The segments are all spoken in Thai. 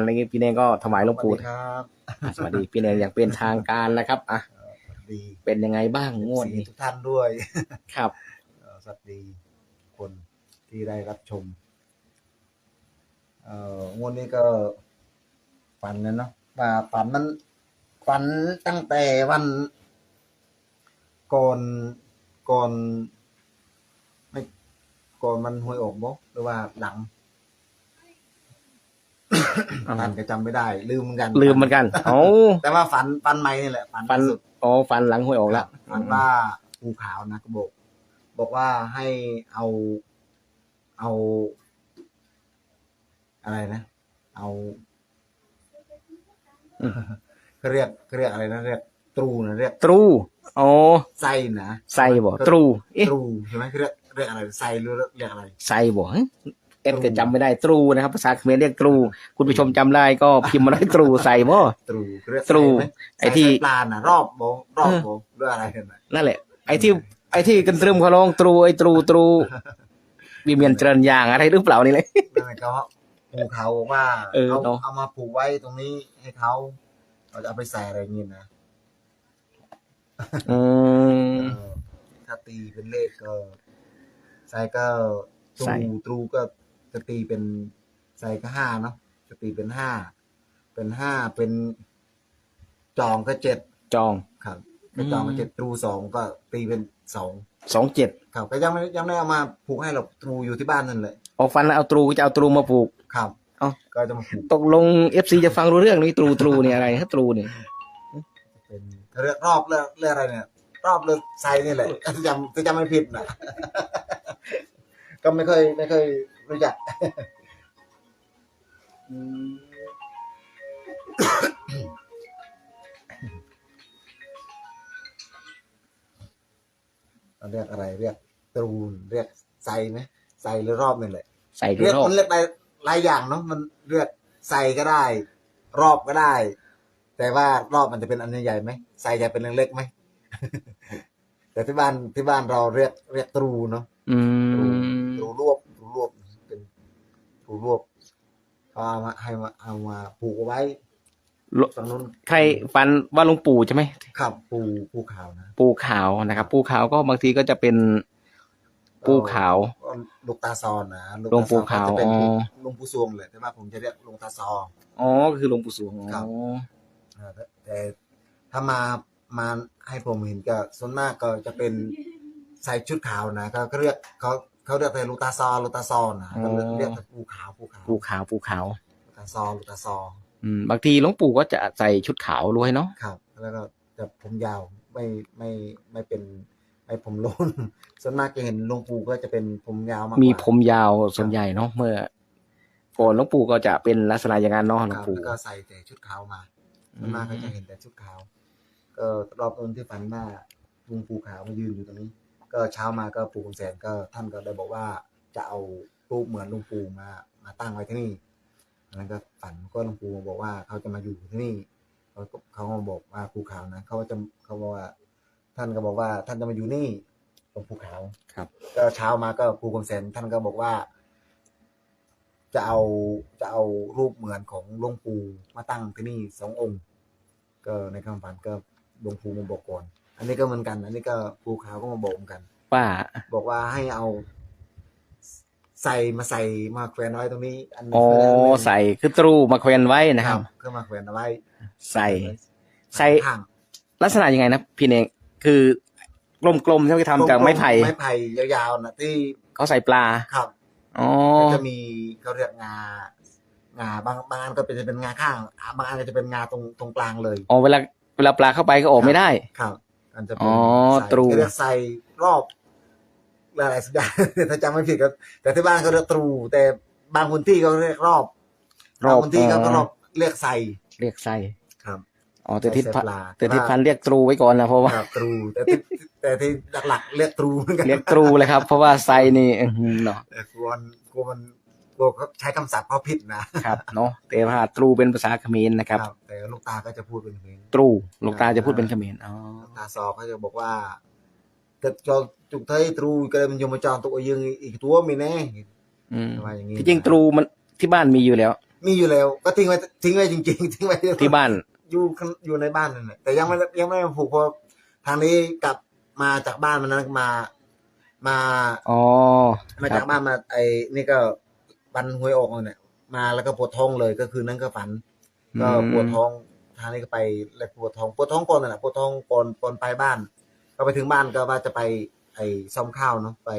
อะไรเงี้ยพี่เนงก็ถวายหลวงสวัสปู่ดีครับสวัสดีพี่เนงอย่างเป็นทางการนะครับอะเอ่อสวัสดีเป็นยังไงบ้างงวดสีนี้ทุกท่านด้วยครับเอ่อสวัสดีคนที่ได้รับชมเอ่องวดนี้ก็ฝันนะเนาะว่าฝันมันฝันตั้งแต่วันก่อนก่อนไม่ก่อนมันหวยออกบ่หรือว่าหลังอ่า ฝันก็จำไม่ได้ ลืมเหมือนกันลืมเหมือนกันเอ้าแต่ว่าฝันฝันใหม่นี่แหละฝันฟันสุดอ๋อฟันหลังหวยออกแล้วฝันว่าภูขาวนะก็บอก บอกว่าให้เอา เอา อะไรนะ เอาอืมเขาเรียกเขาเรียกอะไรนะเรียกตรูนะเรียกตรูอ๋อไส้นะไซบ่ตรูเอ๊ะตรูใช่ไหมเขาเรียกเรียกอะไรไส้หรือเรียกอะไรไซบ่ เฮ้ยเอ็ดก็จำไม่ได้ตรูนะครับภาษาเขมรเรียกตรู คุณผู้ชมจำได้ก็พิมพ์มาได้ตรูไซบ่ ตรูเขาเรียกตรูไส้หมไอ้ที่ไส้ปลาน่ะรอบโบรอบโบหรืออะไรกันน่ะนั่นแหละ ไอ้ที่ไอ้ที่กันตรึมเขาลองตรูไอ้ตรูตรูวิเมียนเจริญยางอะไรหรือเปล่านี่เลย นั่นแหละก็ภูเขาบอกว่าเออเอาเนอะ เอามาผูกไว้ตรงนี้ให้เขาเราจะเอาไปใส่อะไรเงี้ยนะอืม เออถ้าตีเป็นเลขก็ใส่ก็ตใส่ รูตรูก็ จะตีเป็นใส่ก็ห้าเนาะจะตีเป็นห้าเป็นห้าเป็นจองก็เจ็ดจองครับก็จองก็เจ็ดตรูสองก็ตีเป็นสองสองเจ็ดครับก็ยังไม่ยังไม่ได้เอามาผูกให้หรอกตรูอยู่ที่บ้านนั่นแหละออกฟันแล้วเอาตรูจะเอาตรูมาผูกครับเอ้าก็จะมาผูกตกลงเอฟซีจะฟังรู้เรื่องนี้ตรูตรูเนี่ยอะไรฮะตรูเนี่ยเป็นเขาเรียกรอบเรื่องเรื่องอะไรเนี่ยรอบเรื่องไซนี่แหละถ้าจำถ้าจำไม่ผิดนะก็ไม่เคยไม่เคย รู้จักอืมเราเรียกอะไร เรียกตรูนเรียกไซไหมไซหรือรอบนี่แหละใส่เรียกรอบมันเรียกหลายหลายอย่างเนาะมันเรียกไซก็ได้ รอบก็ได้ แต่ว่ารอบมันจะเป็นอันใหญ่ๆไหมไซจะเป็นเล็กๆไหม แต่ที่บ้านที่บ้านเราเรียกเรียกตรูเนาะอืตรูมตรูรวบตรูรวบเป็น ตรูรวบเขาเอามาให้มาเอามาผูกเอาไว้ฝั่งนู้นใครฟันว่าหลวงปู่ใช่ไหม ครับปูปูขาวนะปูขาวนะครับปูขาวก็บางทีก็จะเป็นปูขาว ก็ลูกตาซอนนะหลวงปู่ขาวจะเป็นอ๋อ หลวงปู่ซวงเลยแต่ว่าผมจะเรียกหลวงตาซออ๋อก็คือหลวงปู่สวงครัอ๋บออ่าแต่แต่ถ้ามามาให้ผมเห็นก็ส่วนมากก็จะเป็นใส่ชุดขาวนะก็ก็เรียกเขา เขาเรียกแต่ลูกตาซอลูกตาซอนะก็เรียกเรียกแต่ปูขาวปูขาวปูขาวปูขาวลูกตาซอลูกตาซออืมบางทีหลวงปู่ก็จะใส่ชุดขาวด้วยเนาะครับแล้วก็จะผมยาวไม่ไม่ไม่เป็นไม่ผมโลนส่วนมากจะเห็นหลวงปู่ก็จะเป็นผมยาวมากกว่ามีผมยาวส่วนใหญ่เนาะเมื่อก่อนหลวงปู่ก็จะเป็นลักษณะอย่างนั้นเนาะหลวคงรับปู่แล้วก็ใส่แต่ชุดขาวมาส่วนมากก็จะเห็นแต่ชุดขาวก็รอบต้นที่ฝันว่าลุงปูขาวมายืนอยู่ตรงนี้ ก็เช้ามาก็ปู่คำแสนก็ท่านก็ได้บอกว่าจะเอารูปเหมือนลุงปูมามาตั้งไว้ที่นี่อันนั้นก็ฝันก็ลุงปูมาบอกว่าเขาจะมาอยู่ที่นี่เขาก็เขาก็บอกว่าภูขาวนะเขาจะเขาบอกว่า ท่านก็บอกว่าท่านจะมาอยู่นี่ตรงภูขาวครับ ก็เช้ามาก็ปู่คำแสนท่านก็บอกว่า จะเอาจะเอารูปเหมือนของหลวงปู่มาตั้งที่นี่สององค์ ก็ในคำฝันก็หลวงปู่มาบอกก่อน อันนี้ก็เหมือนกัน อันนี้ก็ปู่ขาวก็มาบอกเหมือนกัน ว่าบอกว่าให้เอา ใส่มาใส่มาแขวนไว้ตรงนี้ อันนี้อ๋อคือเรื่องใส่คือตรูมาแขวนไว้นะคครัรับบก็มาแขวนเอาไว้ ใส่ ใส่ข้างลักษณะยังไงนะพี่เนงคือกลมๆใช่ไหมทำจากไม้ไผ่ไม้ไผ่ยาวๆนะที่เขาใส่ปลาครับอ๋อก็จะมีเขาเรียกงางาบางบางอันก็เป็นจะเป็นงาข้างอ่าบางอันก็จะเป็นงาตรงตรงกลางเลยอ๋อเวลาเวลาปลาเข้าไปก็ออกไม่ได้ครับ อันจะเป็นอ๋อใส่ตรู เขาเรียกใส่รอบอะไรสักอย่างถ้าจำไม่ผิดก็แต่ที่บ้านเขาเรียกตรู แต่บางพื้นที่เขาเรียกรอบรอบางพื้นที่เขาก็รอบเรียกใส่เรียกไส้ครับ อ๋อแต่ทิศพันใส่ปลา แต่ทิศพันเรียกตรูไว้ก่อนนะเพราะว่า ครับตรู แต่ที่แต่ที่หลักๆ เรียกตรูเหมือนกันเรียกตรูเลยครับ เพราะว่าไซนี่อื้อหือเนาะ แต่กลัวมันกลัวมัน กลัวเขาใช้คำศัพท์เขาผิดนะครับเนาะแต่ว่าตรูเป็นภาษาเขมรนะครับ แต่ลูกตาก็จะพูดเป็นเพลงตรูลูกตาจะพูดเป็นเขมรอ๋อตาซอเขาจะบอกว่าเกิดจอจุกเทยตรูก็เลยมันยมมาจองตัวยิงอีกตัวมีแน่อืมว่าอย่างนี้ที่จริงตรูมันที่บ้านมีอยู่แล้ว มีอยู่แล้ว ก็ทิ้งไว้ทิ้งไว้จริง ๆ ทิ้งไว้ที่บ้านอยู่ข้างอยู่ในบ้านนั่นแหละแต่ยังไม่ได้ยังไม่ได้มาผูกเพราะทางนี้กลับมาจากบ้านมันนั้นมา มาอ๋อมาคจารับกบ้านมาไอ้นี่ก็ ปันหวยออกเนี่ย มาแล้วก็ปวดท้องเลยก็คือนั่นก็ฝัน ก็ปวดท้องทางนี้ก็ไปแล้วปวดท้องปวดท้องก่อนนั่นแหละปวดท้องก่อนก่อนไปบ้าน ก็ไปถึงบ้านก็ว่าจะไปไอ้ซ่อมข้าวเนาะไป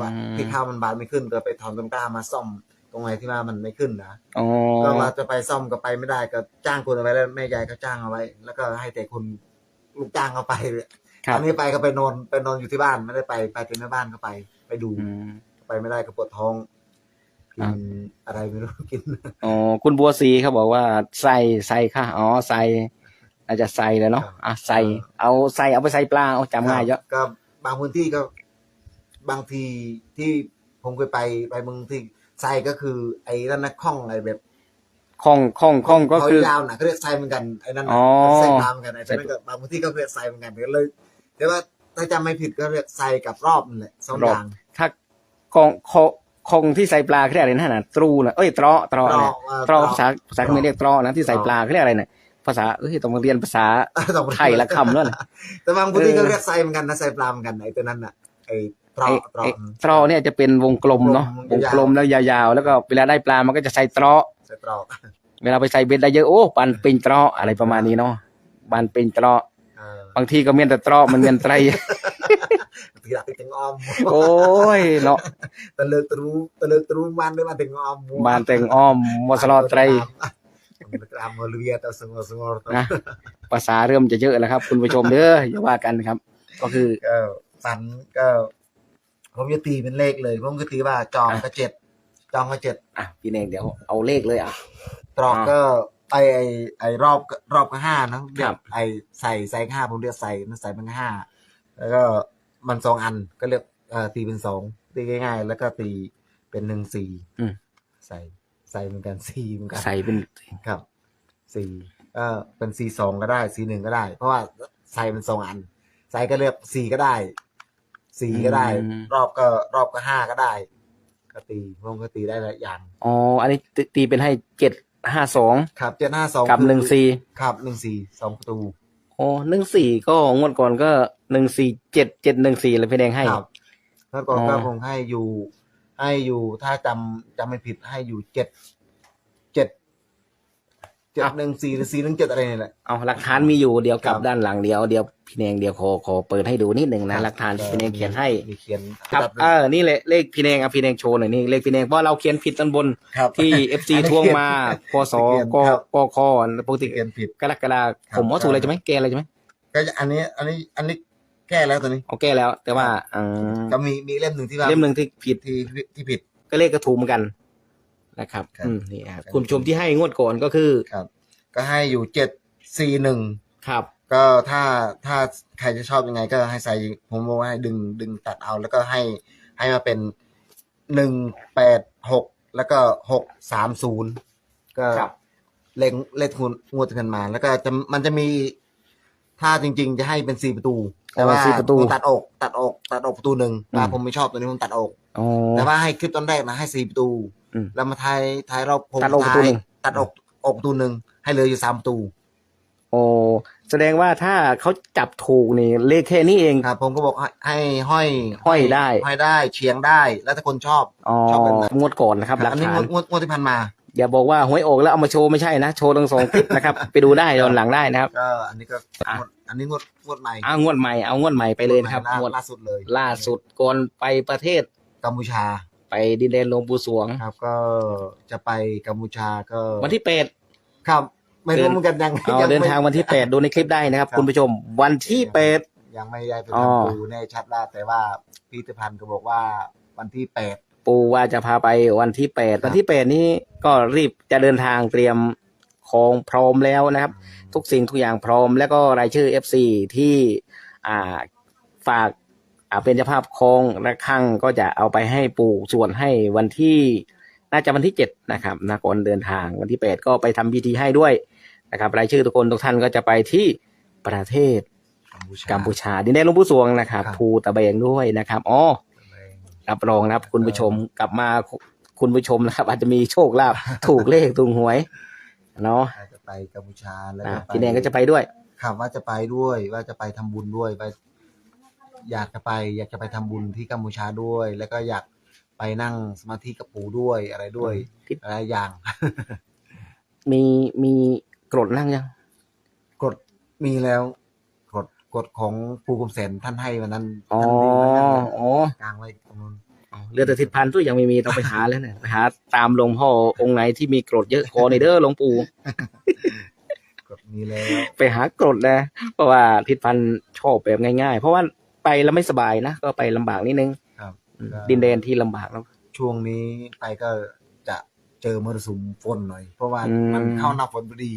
ว่าอืมที่ข้าวมันบานไม่ขึ้นก็ไปถอนต้นกล้ามาซ่อมตรงไหนที่ว่ามันไม่ขึ้นนะอ๋อก็ว่าจะไปซ่อมก็ไปไม่ได้ก็จ้างคนเอาไว้แล้วแม่ยายก็จ้างเอาไว้ แล้วก็ให้แต่คนลูกจ้างเขาไปเลยครับอันนี้ไปก็ไปนอนไปนอนอยู่ที่บ้านไม่ได้ไปไปเป็นแม่บ้านก็ไป ไปดูอืมไปไม่ได้ก็ปวดท้อง กิอะนอะไรไม่รู้กินอ๋อคุณบัวศรีเขาบอกว่าใส่ใส่ค่ะอ๋อใส่อาจจะใส่เลยเนาะอะใส่เอาใส่เอาไปใส่ปลาเอาจำง่ายเยอะก็บางพื้นที่ก็ บางทีที่ผมเคยไปไปเมืองที่ไซก็คือ ไอ้นั่นนะข้องไอ้แบบข้องข้องข้องก็คือยาวๆนะเขาเรียกไซเหมือนกันไอ้นั่นอ๋น่ะอไซตามเหมือนกันไอ้นั่นก็บางพื้นที่ก็เรียกไซเหมือนกันก็เลย แต่ว่าถ้าจำไม่ผิดก็เรียกไซกับรอบนั่นแหละสองอย่างถ้าข้องข้อง ข้องที่ใส่ปลาเขาเรียกอะไรนะน่ะตรูนะเอ้ยตรอตรอตรเนี่อยว่าตรอภาษาภาษาเขมรเรียกตรอนะที่ใส่ปลาเขาเรียกอะไรเนี่ยภาษาเอ้ยต้องมาเรียนภาษาต้องไทยละคำแล้วนะแต่บางพื้นที่เออก็เรียกไซเหมือนกันนะไซปลาเหมือนกันไอ้ตัวนั้นน่ะไอ้ตรอไอ้ตรอไอ้ตรอเนี่ยจะเป็นวงกลมเนาะววงงกกลลมมแล้วยาวๆ แล้วก็เวลาได้ปลามันก็จะใส่ตรอไซตรอเวลาไปใส่เบ็ดได้เยอะโอ้ปันเป็นตรออะไรประมาณนี้เนาะปันเป็นตรอเออบางทีก็เมียนแต่ตรอมันเมียนไตร ทีหลังถึงออมโอ้ยเนาะตะเลิกตรูตะเลิกตรูมันได้มาถึงออมบานแต่งอ้อมมอสลอตรตามมาเรียตะสงสงอนะภาษาเริ่มจะเยอะแล้วครับ คุณผู้ชมเด้ออย่าว่ากันครับ ก็คือก็ฝันก็ผมจะตีเป็นเลขเลยผมก็ตีว่าจองก็เจ็ดจองก็เจ็ดอะพี่เนงเดี๋ยวเอาเลขเลยอะตรอกก็ไอไอไอรอบรอบก็ห้านะครับไอใส่ใส่ห้าผมเรียกใส่มันใส่เป็นห้าแล้วก็ มันสองอันก็เรียกเอ่อตีเป็นสองตีง่ายๆ แล้วก็ตีเป็นหนึ่งสี่อืม ใส่ใส่เหมือนกันสี่เหมือนกัน ใส่เป็นครับสี่เออเป็นสี่สองก็ได้สี่หนึ่งก็ได้ เพราะว่าใส่เป็นสองอัน ใส่ก็เลือกสี่ก็ได้สี่ก็ได้ รอบก็รอบก็ห้าก็ได้ ก็ตีรวมก็ตีได้หลายอย่าง อ๋ออันนี้ตีตีเป็นให้เจ็ดห้าสองครับเจ็ดห้าสองกับหนึ่งสี่ครับหนึ่งสี่สองประตู โอ้หนึ่งสี่ก็งวดก่อนก็ หนึ่งสี่เจ็ดเจ็ดหนึ่งสี่เลยพี่แดงให้ ครับแล้วก็อ๋อก็คงให้อยู่ ให้อยู่ถ้าจำจำไม่ผิดให้อยู่เจ็ดเจ็ดเจ็ดหนึ่งสี่หรือสี่หนึ่งเจ็ดอะไรนี่แหละ เอาหลักฐานมีอยู่เดี๋ยวกลับครับด้านหลังเดี๋ยวเดี๋ยวพี่แดงเดี๋ยวขอขอเปิดให้ดูนิดหนึ่งนะหลักฐานที่พี่แดงเขียนให้ มีเขียนครับเออนี่แหละเลขพี่แดงอะพี่แดงโชว์หน่อยนี่เลขพี่แดงเพราะเราเขียนผิดตอนบนครับ ที่เอฟซีอันนี้ทวงมาพศเขียนกครับ กคปกติเขียนผิด กรกฎาครัคบมว่าถูกอะไรใช่ไหมแก้อะไรใช่ไหม ก็จะอันนี้ อันนี้ อันนี้ แก้แล้วตัวนี้เอาแก้แล้ว แต่ว่าอืมก็มีมีเล่มหนึ่งที่ว่าเล่มหนึ่งที่ผิดที่ที่ผิดก็เลขก็ถูกเหมือนกันนะครับครับอืมนี่ครับคุณผู้ชมที่ให้งวดก่อนก็คือครับ ก็ให้อยู่เจ็ดสี่หนึ่งครับ ก็ถ้าถ้าใครจะชอบยังไง ก็ให้ใส่ผมบอกว่าให้ดึงดึงตัดเอาแล้วก็ให้ให้มาเป็นหนึ่งแปดหกแล้วก็หกสามศูนย์ก็ครับเลขเลขงวดงวดกันมา แล้วก็จะมันจะมีถ้าจริง ๆ จะให้เป็นสี่ประตู แต่ว่าอ๋อสี่ประตู ผมตัดออก ตัดออก ตัดออกประตูหนึ่งอืมแต่ผมไม่ชอบตัวนี้ผมตัดออก อ๋อ แต่ว่าให้คลิปตอนแรกนะให้สี่ประตู อืมแล้วมาทายทายรอบผมตัดออกประตูหนึ่งตัดออกออกประตูหนึ่งให้เหลืออยู่สามประตู โอ้แสดงว่าถ้าเขาจับถูกนี่เลขแค่นี้เอง ครับ ผมก็บอกให้ให้ห้อยห้อยได้ ห้อยได้เฉียงได้ แล้วถ้าคนชอบ อ๋อชอบแบบไหน งวดก่อนนะครับหลักอันนี้ฐางวนดงวดงวดที่ผ่านมา อย่าบอกว่าหวยออกแล้วเอามาโชว์ไม่ใช่นะ โชว์ทั้งสองคลิปนะครับ ไปดูได้ย้อนหลังได้นะครับ ก็อันนี้ก็อะ งวดอันนี้งวดงวดใหม่เอางวดใหม่เอางวดใหม่ไปเลยนะครับล่างวดล่าสุดเลยล่าสุดก่อนไปประเทศกัมพูชาไปดินแดนหลวงปู่สวง ครับ ก็จะไปกัมพูชาก็วันที่แปด ครับ ไม่เดิรู้น เหมือนกันยังเอายังเดินไม่ทางวันที่แปดดูในคลิปได้นะครับ ครับ คุณผู้ชมวันที่แปด ยังไม่ได้ไปอ๋อ ทำดูแน่ชัดว่าแต่ว่าพิพิธภัณฑ์ก็บอกว่าวันที่แปด ปูว่าจะพาไปวันที่แปดครับวันที่แปดนี้ก็รีบจะเดินทางเตรียมของพร้อมแล้วนะครับ ทุกสิ่งทุกอย่างพร้อม แล้วก็รายชื่อ FC ที่อ่าฝากอ่าเป็นเจ้าภาพคองระฆังก็จะเอาไปให้ปู่ส่วนให้วันที่น่าจะวันที่เจ็ดนะครับนะก่อนเดินทางวันที่แปดก็ไปทำพิธีให้ด้วยนะครับ รายชื่อทุกคนทุกท่านก็จะไปที่ประเทศกัมพูชากัมพูชาดินแดนหลวงปู่สวงนะครับครับ ภูตะเบงด้วยนะครับอ๋อ รับรองนะครับ คุณผู้ชมกลับมาคุณผู้ชมนะครับ อาจจะมีโชคลาภถูกเลขถูกหวยเนาะอาจจะไปกัมพูชาแล้วอะก็ไปพี่แดงก็จะไปด้วยครับว่าจะไปด้วยว่าจะไปทำบุญด้วยไปอยากจะไป อยากจะไปทำบุญที่กัมพูชาด้วย แล้วก็อยากไปนั่งสมาธิกับปู่ด้วยอะไรด้วยที่อะไรอย่าง มีมีกรดนั่งยังกฎมีแล้ว กฎกฎของปู่กุมเสนท่านให้วันนั้นอ๋อท่านให้วันนั้นอ๋อกลางไว้ตรงนู้นเรือแต่ทิศพันธุ์ตัวยังไม่มีต้องไปหาแล้วเนี่ยไปหาตามหลวงพ่อองค์ไหนที่มีกรดเยอะขอในอยเด้อหลวงปู่ กฎมีแล้วไปหากรดนะ เพราะว่าทิศพันธุ์ชอบแบบง่ายๆ เพราะว่าไปแล้วไม่สบายนะ ก็ไปลำบากนิดนึง ครับอืมดินแดนที่ลำบากแล้ว ช่วงนี้ไปก็จะเจอมรสุมฝนหน่อย เพราะว่าอืม มันเข้าหน้าฝนพอดี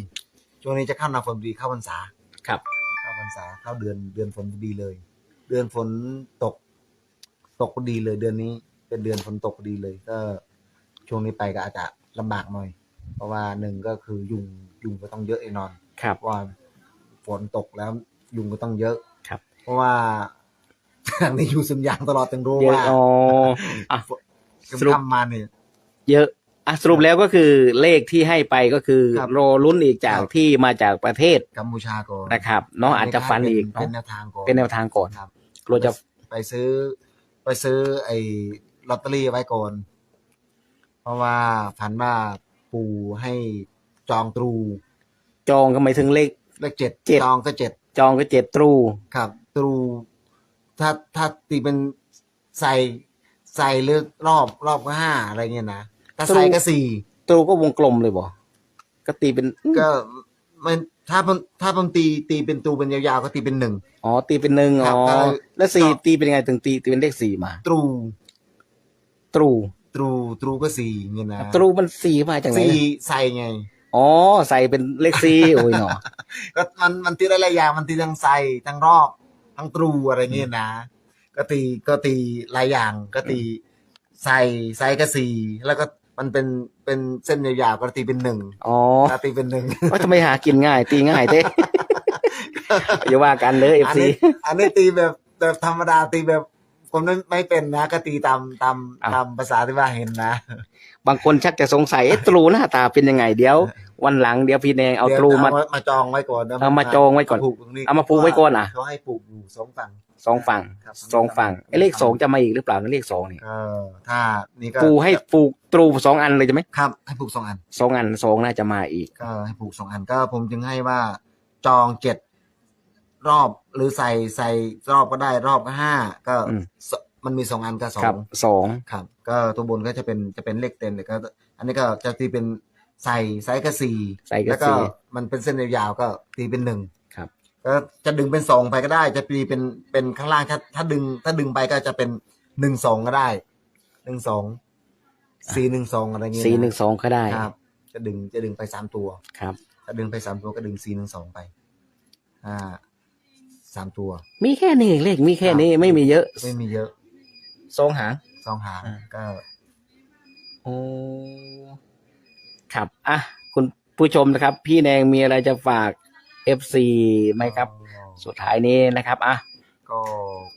ช่วงนี้จะเข้าหน้าฝนพอดีเข้าพรรษา ครับเข้า พรรษาเข้าเดือนเดือนฝนพอดีเลย เดือนฝนตก ตกพอดีเลย เดือนนี้เป็นเดือนฝนตกพอดีเลย ก็ช่วงนี้ไปก็อาจจะลำบากหน่อย เพราะว่าหนึ่งก็คือยุงยุงก็ต้องเยอะแน่นอนครับเพราะว่าฝนตกแล้วยุงก็ต้องเยอะครับ เพราะว่าทางนี้อยู่สวนยางตลอดจึงรู้เยอะว่าอ๋ออะสรุปทำมาเนี่ยเยอะ อะสรุปแล้วก็คือเลขที่ให้ไปก็คือครับ รอลุ้นอีกจากครับที่มาจากประเทศกัมพูชาก่อนนะครับเนาะอาจจะฟันอีกเป็เนาะนแนวทางก่อนเป็นแนวทางก่อนครับเราจะไปซื้อ ไปซื้อไอ้ลอตเตอรี่ไว้ก่อน เพราะว่าฝันว่าปู่ให้จองตรูจองก็ไม่ถึงเลข เลขเจ็ดเจ็ด จองก็เจ็ด จองก็เจ็ดตรูครับตรูถ้าถ้าตีเป็นใส่ใส่เลือกรอบรอบก็ห้าอะไรเงี้ยนะ ถ้าใส่ก็สี่ตรูก็วงกลมเลยบ่ก็ตีเป็นก็มันถ้าผมถ้าผมตีตีเป็นตูเป็นยาวๆก็ตีเป็นหนึ่งอ๋อตีเป็นหนึ่งครัอ๋บอก็เลยแล้วสี่ก็ตีเป็นยังไงถึงตีตีเป็นเลขสี่มา ตรูตรูตรูตรูก็สี่เงี้ยนะตรูมันสี่มาจากไหนสี่นะใส่ไงอ๋อใส่เป็นเลขสี่โอ้ยเนาะก็มันมันตีหลายๆอย่างมันตีทั้งใส่ทั้งรอบทั้งตรูอะไรเงี้ยนะก็ตีก็ตีหลายอย่างก็ตีใส่ใส่ก็สี่แล้วก็ มันเป็นเป็นเส้นยาวๆก็ตีเป็นหนึ่งอ๋อถ้าตีเป็นหนึ่งว่าทำไมหากินง่าย ตีง่ายเต้อย่าว่ากันเลยเอฟอันซีนี้อันนี้ตีแบบแบบธรรมดาตีแบบผมไม่ไม่เป็นนะก็ตีตามตามอ้าวตามภาษาที่ว่าเห็นนะ บางคนชักจะสงสัยเอ๊ะตรูหน้าตาเป็นยังไงเดี๋ยว วันหลังเดี๋ยวพี่แดงเอาดี๋ยวตรูมาเอมาจองไว้ก่อนนะเอามาจองไว้ก่อนผูกตรงนี้เอามาผูกไว้ก่อนอะเขาให้ปลูกอยู่สองฝั่ง สองฝั่งครับ สองฝั่งไอ้เลขสองจะมาอีกหรือเปล่านะเลขสองเนี่ยก็ถ้านี่ก็ปูให้ปลูกตรูสองอันเลยใช่ไหมครับให้ปลูกสองอัน สองอันสองน่าจะมาอีก ก็ให้ปลูกสองอันก็ผมจึงให้ว่าจองเจ็ดรอบหรือใส่ใส่รอบก็ได้รอบก็ห้าก็อืม สมันมีสองอันก็สอครับงสองครับ ก็ตัวบนก็จะเป็นจะเป็นเลขเต็มเลยก็ อันนี้ก็จะตีเป็น ใส่ไซส์ก็สี่ใส่ก็แล้วก็สี่มันเป็นเส้นยาวๆก็ตีเป็นหนึ่งครับก็จะดึงเป็นสองไปก็ได้ จะตีเป็นเป็นข้างล่างถ้าถ้าดึง ถ้าดึงไปก็จะเป็นหนึ่งสองก็ได้หนึ่งสองสี่หนึ่งสองอะไรเงี้ยะสี่หนึ่งสองก็ได้ครับ จะดึงจะดึงไปสามตัวครับถ้าดึงไปสามตัวก็ดึงสี่หนึ่งสองไปอ่าสามตัว มีแค่นี้เลขมีแค่นี้ไม่มีเยอะ ไม่มีเยอะสองหางสองหางอ่าก็โอ้ ครับอะคุณผู้ชมนะครับ พี่แดงมีอะไรจะฝาก FC ไหมครับ สุดท้ายนี้นะครับอะก็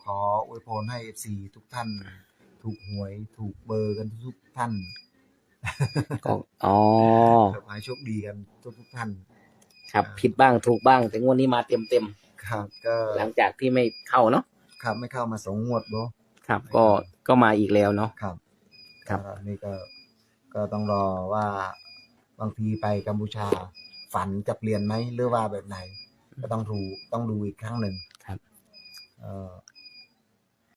ขออวยพรให้เอฟซีทุกท่าน ถูกหวยถูกเบอร์กันทุกๆท่านก็อ๋อขอให้โชคดีกันทุกทุกๆท่าน ครับ ผิดบ้างถูกบ้าง ถึงวันนี้มาเต็มเต็มครับ ก็ๆหลังจากที่ไม่เข้าเนาะครับ ไม่เข้ามาสองงวดบ่ครับ ก็ก็มาอีกแล้วเนาะครับ ครับก็นี่ก็ก็ต้องรอว่า บางทีไปกัมพูชา ฝันจะเปลี่ยนไหมหรือว่าแบบไหน ก็ต้องดูต้องดูอีกครั้งหนึ่งครับ